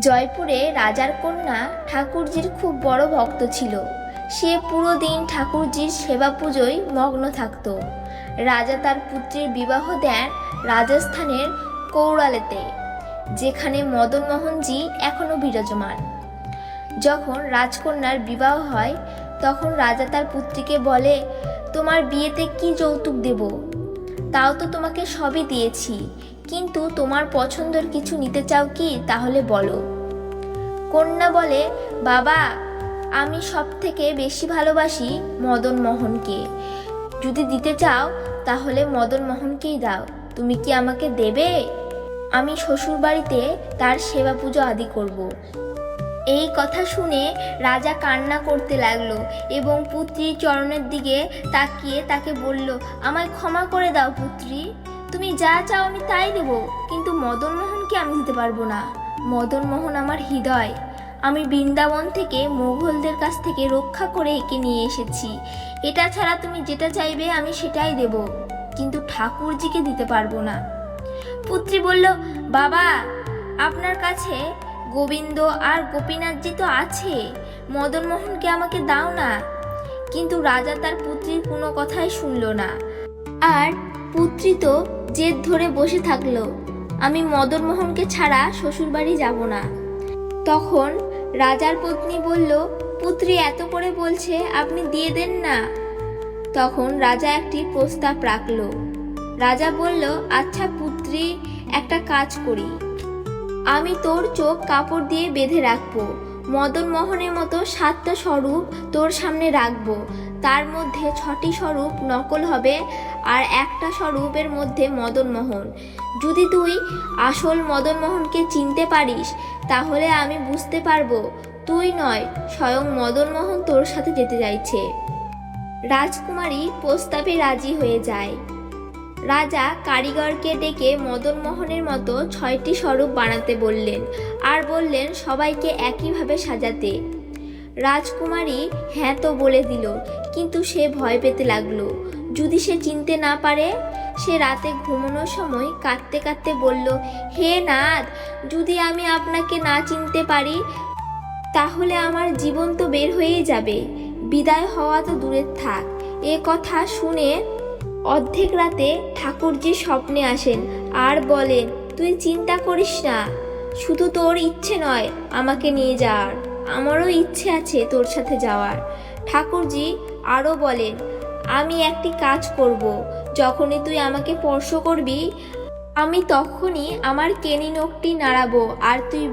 জয়পুরে রাজার কন্যা ঠাকুরজির খুব বড় ভক্ত ছিল। সে পুরো দিন ঠাকুরজির সেবা পুজোয় মগ্ন থাকত। রাজা তার পুত্রের বিবাহ দেন রাজস্থানের কৌড়ালেতে যেখানে মদনমোহনজি এখনও বিরাজমান। যখন রাজকন্যার বিবাহ হয়, তখন রাজা তার পুত্রীকে বলে, তোমার বিয়েতে কি যৌতুক দেব? তাও তো তোমাকে সবই দিয়েছি। কিন্তু তোমার পছন্দের কিছু নিতে চাও কি? তাহলে বলো। কন্যা বলে, বাবা, আমি সব থেকে বেশি ভালোবাসি মদন মোহনকে। যদি দিতে চাও, তাহলে মদন মোহনকেই দাও। তুমি কি আমাকে দেবে? আমি শ্বশুরবাড়িতে তার সেবা পুজো আদি করব। এই কথা শুনে রাজা কান্না করতে লাগল এবং পুত্রীর চরণের দিকে তাকিয়ে তাকে বলল, আমায় ক্ষমা করে দাও পুত্রী। তুমি যা চাও আমি তাই দেব, কিন্তু মদন মোহনকে আমি দিতে পারব না। মদন মোহন আমার হৃদয়। আমি বৃন্দাবন থেকে মোঘলদের কাছ থেকে রক্ষা করে একে নিয়ে এসেছি। এটা ছাড়া তুমি যেটা চাইবে আমি সেটাই দেব, কিন্তু ঠাকুরজিকে দিতে পারব না। পুত্রী বলল, বাবা, আপনার কাছে গোবিন্দ আর গোপীনাথজি তো আছে। মদন মোহনকে আমাকে দাও না। কিন্তু রাজা তার পুত্রীর কোনো কথাই শুনল না। আর পুত্রী তো জেদ ধরে বসে থাকল। আমি মদন মোহনকে ছাড়া শ্বশুরবাড়ি যাব না। তখন রাজার পত্নী বলল, পুত্রী, এত করে বলছে, আপনি দিয়ে দেন না। তখন রাজা একটি প্রস্তাব রাখল। রাজা বলল আচ্ছা পুত্রী, একটা কাজ করি। আমি তোর চোখ কাপড় দিয়ে বেঁধে রাখব। মদন মোহনের মতো সাতটা স্বরূপ তোর সামনে রাখব। তার মধ্যে ছটি স্বরূপ নকল হবে আর একটা স্বরূপের মধ্যে মদন মোহন যদি তুই আসল মদন মোহনকে চিনতে পারিস, তাহলে আমি বুঝতে পারব, তুই নয়, স্বয়ং মদন মোহন তোর সাথে যেতে চাইছে রাজকুমারী প্রস্তাবে রাজি হয়ে যায়। রাজা কারিগরকে ডেকে মদন মোহনের মতো ছয়টি স্বরূপ বানাতে বললেন আর বললেন, সবাইকে একইভাবে সাজাতে। রাজকুমারী হ্যাঁ তো, বলে দিল। কিন্তু সে ভয় পেতে লাগল। যদি সে চিনতে না পারে, সে রাতে ঘুমানোর সময় কাঁদতে কাঁদতে বলল, হে নাথ, যদি আমি আপনাকে না চিনতে পারি, তাহলে আমার জীবন তো বের হয়েই যাবে। বিদায় হওয়া তো দূরের থাক। এ কথা শুনে অর্ধেক রাতে ঠাকুরজি স্বপ্নে আসেন আর বলেন, তুই চিন্তা করিস না, শুধু তোর ইচ্ছে নয় আমাকে নিয়ে যাওয়ার। আমারও ইচ্ছে আছে তোর সাথে যাওয়ার। ঠাকুরজি আরও বলেন, আমি একটি কাজ করব। যখনই তুই আমাকে স্পর্শ করবি, আমি তখনই আমার কেনি নখটি নাড়াবো আর তুই